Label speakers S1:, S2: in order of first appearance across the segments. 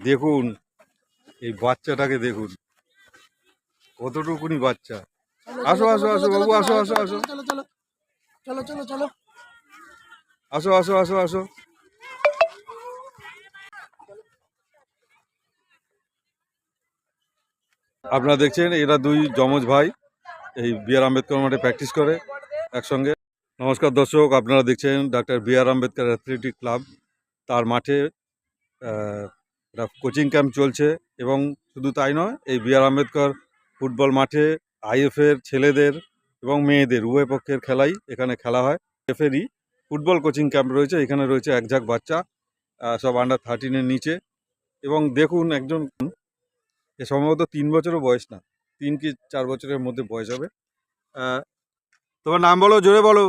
S1: দেখুন এই বাচ্চাটাকে দেখুন। কতটুকুনি বাচ্চা? আসো, আসো, আসো, বাবু, আসো, আসো, আসো।
S2: চলো চলো চলো
S1: আসো আসো আসো আসো। আপনারা দেখছেন এরা দুই যমজ ভাই এই বি আর আম্বেদকর মাঠে প্র্যাকটিস করে একসঙ্গে। নমস্কার দর্শক আপনারা দেখছেন doctor B R Ambedkar athletic club তার মাঠে একটা কোচিং ক্যাম্প চলছে এবং শুধু তাই নয় এই বি আর আম্বেদকর ফুটবল মাঠে আইএফের ছেলেদের এবং মেয়েদের উভয় পক্ষের খেলাই এখানে খেলা হয়। এফেরই ফুটবল কোচিং ক্যাম্প রয়েছে এখানে রয়েছে এক ঝাঁক বাচ্চা সব আন্ডার থার্টিনের নিচে। এবং দেখুন একজন এ সম্ভবত তিন বছরও বয়স না তিন কি চার বছরের মধ্যে বয়স হবে। তোমার নাম বলো জোরে বলো।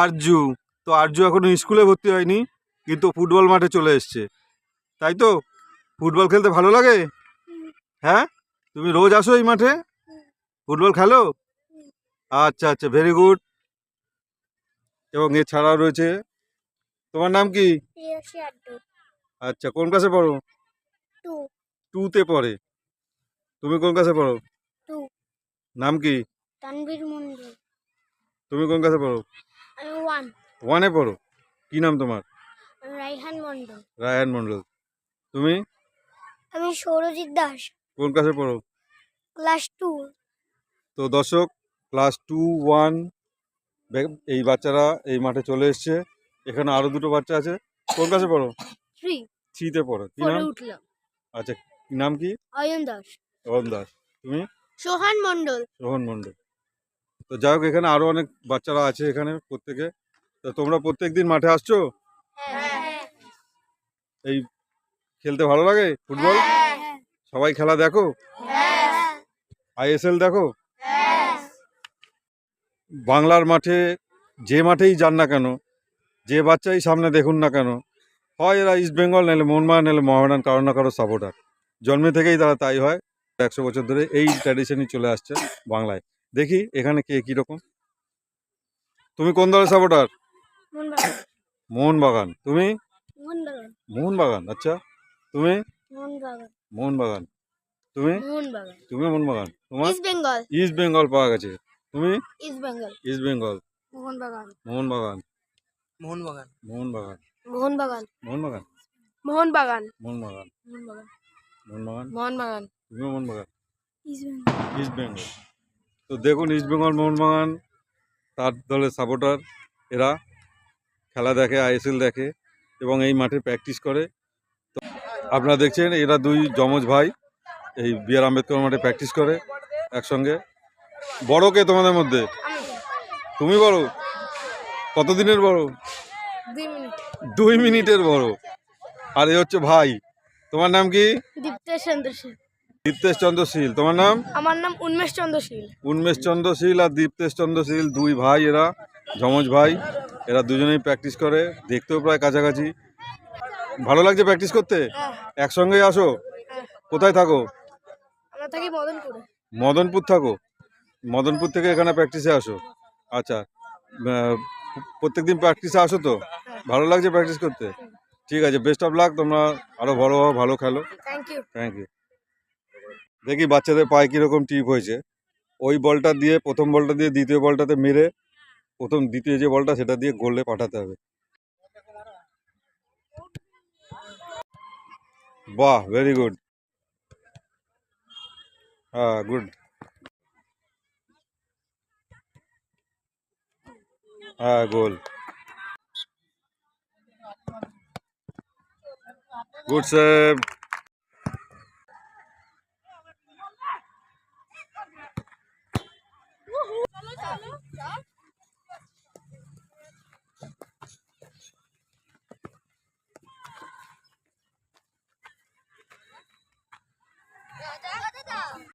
S1: আরজু। তো আরজু এখনও স্কুলে ভর্তি হয়নি কিন্তু ফুটবল মাঠে চলে এসছে। তাই তো? ফুটবল খেলতে ভালো লাগে? হ্যাঁ? তুমি রোজ আসো এই মাঠে? ফুটবল খেলো? আচ্ছা আচ্ছা ভেরি গুড এবং এছাড়াও রয়েছে তোমার নাম কি? আচ্ছা কোন ক্লাসে পড়ো? টুতে পড়ে। তুমি কোন ক্লাসে পড়ো? নাম কি?
S3: মন্ডল
S1: তুমি কোন ক্লাসে পড়ো?
S3: ওয়ান
S1: ওয়ানে পড়ো। কি নাম তোমার?
S3: আমি রাইহান মন্ডল
S1: রায়হান মণ্ডল। তুমি?
S3: আমি সৌরজিৎ দাস।
S1: কোন ক্লাসে পড়ো?
S3: ক্লাস টু
S1: তো দর্শক ক্লাস টু ওয়ান এই বাচ্চারা এই মাঠে চলে এসছে। এখানে আরও দুটো বাচ্চা আছে। কোন ক্লাসে পড়ো?
S3: থ্রি
S1: থ্রিতে পড়ো। কি নাম? আচ্ছা নাম কি?
S3: অয়ন দাস।
S1: রন দাস। তুমি?
S3: সোহান মন্ডল
S1: মণ্ডল। তো যাই হোক এখানে আরও অনেক বাচ্চারা আছে এখানে প্রত্যেকে। তো তোমরা প্রত্যেক দিন মাঠে আসছো?
S3: হ্যাঁ।
S1: এই খেলতে ভালো লাগে? ফুটবল? সবাই খেলা দেখো? আইএসএল দেখো? বাংলার মাঠে যে মাঠেই যান না কেন যে বাচ্চাই সামনে দেখুন না কেন হয় এরা ইস্ট বেঙ্গল নাহলে মোহনবাগান নাহলে মহামেডান কারও না কারও সাপোর্টার জন্মে থেকেই তারা তাই হয়। একশো বছর ধরে এই ট্র্যাডিশনই চলে আসছে বাংলায়। দেখি এখানে কে কীরকম। তুমি কোন দলের সাপোর্টার
S3: মোহনবাগান।
S1: মোহনবাগান। তুমি?
S3: মোহনবাগান।
S1: মোহনবাগান আচ্ছা। তুমি?
S3: মোহনবাগান।
S1: মোহনবাগান। তুমি?
S3: মোহনবাগান।
S1: তুমি মোহনবাগান। তোমার?
S3: ইস্ট বেঙ্গল
S1: ইস্ট বেঙ্গল পাওয়া গেছে। তুমি?
S3: ইস্ট বেঙ্গল
S1: ইস্ট বেঙ্গল
S3: মোহনবাগান।
S1: মোহনবাগান।
S2: মোহনবাগান।
S1: মোহনবাগান।
S3: মোহনবাগান।
S1: মোহনবাগান?
S3: মোহনবাগান।
S1: মোহনবাগান।
S3: মোহনবাগান।
S1: মোহনবাগান? তুমি মোহনবাগান?
S3: ইস্ট বেঙ্গল
S1: ইস্ট বেঙ্গল তো দেখুন ইস্ট বেঙ্গল মোহনবাগান তার দলের সাপোর্টার এরা খেলা দেখে আইএসএল দেখে এবং এই মাঠে প্র্যাকটিস করে। আপনারা দেখছেন এরা দুই যমজ ভাই এই বি আর আম্বেদকর মাঠে প্র্যাকটিস করে একসঙ্গে। বড় কে তোমাদের মধ্যে? তুমি বড়? কতদিনের বড়?
S3: দুই
S1: মিনিটের বড়। আর এ হচ্ছে ভাই। তোমার নাম কি?
S3: দীপ্তেশ চন্দ্রশীল
S1: দীপ্তেশ চন্দ্র শীল। তোমার নাম?
S3: আমার নাম উন্মেষ চন্দ্রশীল
S1: উন্মেষ চন্দ্র শীল আর দীপ্তেশ চন্দ্র শীল দুই ভাই এরা যমজ ভাই। এরা দুজনেই প্র্যাকটিস করে দেখতেও প্রায় কাছাকাছি। ভালো লাগছে প্র্যাকটিস করতে?
S3: হ্যাঁ।
S1: একসঙ্গেই আসো? কোথায় থাকো?
S3: আমরা থাকি মদনপুরে।
S1: মদনপুর থাকো? মদনপুর থেকে এখানে প্র্যাকটিসে আসো? আচ্ছা। প্রত্যেকদিন প্র্যাকটিসে আসো তো? ভালো লাগছে প্র্যাকটিস করতে? ঠিক আছে বেস্ট অফ লাক তোমরা আরও হও ভালো খেলো।
S3: থ্যাংক ইউ
S1: থ্যাংক ইউ দেখি বাচ্চাদের পায়ে কীরকম টিপ হয়েছে। ওই বলটা দিয়ে প্রথম বলটা দিয়ে দ্বিতীয় বলটাতে মেরে প্রথম দ্বিতীয় যে বলটা সেটা দিয়ে গোলে পাঠাতে হবে। বাহ ভেরি গুড হ্যাঁ গুড হ্যাঁ গোল গুড সেভ